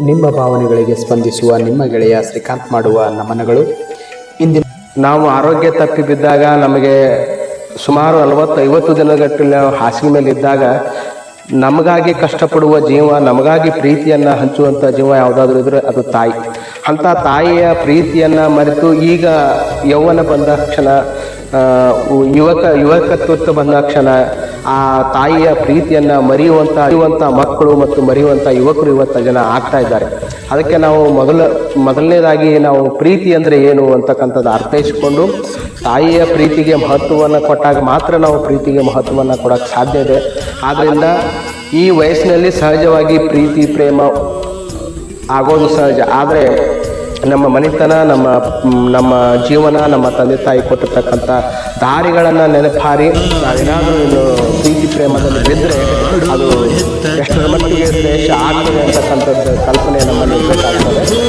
ನಿಮ್ಮ ಭಾವನೆಗಳಿಗೆ ಸ್ಪಂದಿಸುವ, ನಿಮ್ಮ ಗೆಳೆಯ ಶ್ರೀಕಾಂತ್ ಮಾಡುವ ನಮನಗಳು. ಇಂದಿನ ನಾವು ಆರೋಗ್ಯ ತಪ್ಪಿ ಬಿದ್ದಾಗ ನಮಗೆ ಸುಮಾರು ನಲವತ್ತು ಐವತ್ತು ದಿನಗಟ್ಟಲೆ ಹಾಸಿಗೆ ಮೇಲೆ ಇದ್ದಾಗ ನಮಗಾಗಿ ಕಷ್ಟಪಡುವ ಜೀವ, ನಮಗಾಗಿ ಪ್ರೀತಿಯನ್ನು ಹಂಚುವಂಥ ಜೀವ ಯಾವುದಾದ್ರೂ ಇದ್ರೆ ಅದು ತಾಯಿ. ಅಂಥ ತಾಯಿಯ ಪ್ರೀತಿಯನ್ನು ಮರೆತು ಈಗ ಯೌವನ ಬಂದ ಕ್ಷಣ ಯುವಕ, ಯುವಕತ್ವಕ್ಕೆ ಬಂದ ಕ್ಷಣ ಆ ತಾಯಿಯ ಪ್ರೀತಿಯನ್ನ ಮರೆಯುವಂಥ ಅರಿಯುವಂತ ಮಕ್ಕಳು ಮತ್ತು ಮರೆಯುವಂಥ ಯುವಕರು ಇವತ್ತ ಜನ ಆಗ್ತಾ ಇದ್ದಾರೆ. ಅದಕ್ಕೆ ನಾವು ಮೊದಲ, ಮೊದಲನೇದಾಗಿ ನಾವು ಪ್ರೀತಿ ಅಂದ್ರೆ ಏನು ಅಂತಕ್ಕಂಥದ್ದು ಅರ್ಥೈಸಿಕೊಂಡು ತಾಯಿಯ ಪ್ರೀತಿಗೆ ಮಹತ್ವವನ್ನು ಕೊಟ್ಟಾಗ ಮಾತ್ರ ನಾವು ಪ್ರೀತಿಗೆ ಮಹತ್ವವನ್ನು ಕೊಡಕ್ಕೆ ಸಾಧ್ಯ ಇದೆ. ಆದ್ದರಿಂದ ಈ ವಯಸ್ಸಿನಲ್ಲಿ ಸಹಜವಾಗಿ ಪ್ರೀತಿ, ಪ್ರೇಮ ಆಗೋದು ಸಹಜ. ಆದರೆ ನಮ್ಮ ಮನೆತನ, ನಮ್ಮ ನಮ್ಮ ಜೀವನ, ನಮ್ಮ ತಂದೆ ತಾಯಿ ಕೊಟ್ಟಿರ್ತಕ್ಕಂಥ ದಾರಿಗಳನ್ನು ನೆನಪಾರಿ, ನಾವೇನಾದರೂ ಪ್ರೇಮದಲ್ಲಿ ಬಿದ್ದರೆ ಅದು ಎಷ್ಟರ ಮಟ್ಟಿಗೆ ಶ್ರೇಷ್ಠ ಆಗ್ತದೆ ಅಂತಕ್ಕಂಥದ್ದು ಕಲ್ಪನೆ ನಮ್ಮಲ್ಲಿ ಇರಬೇಕಾಗ್ತದೆ.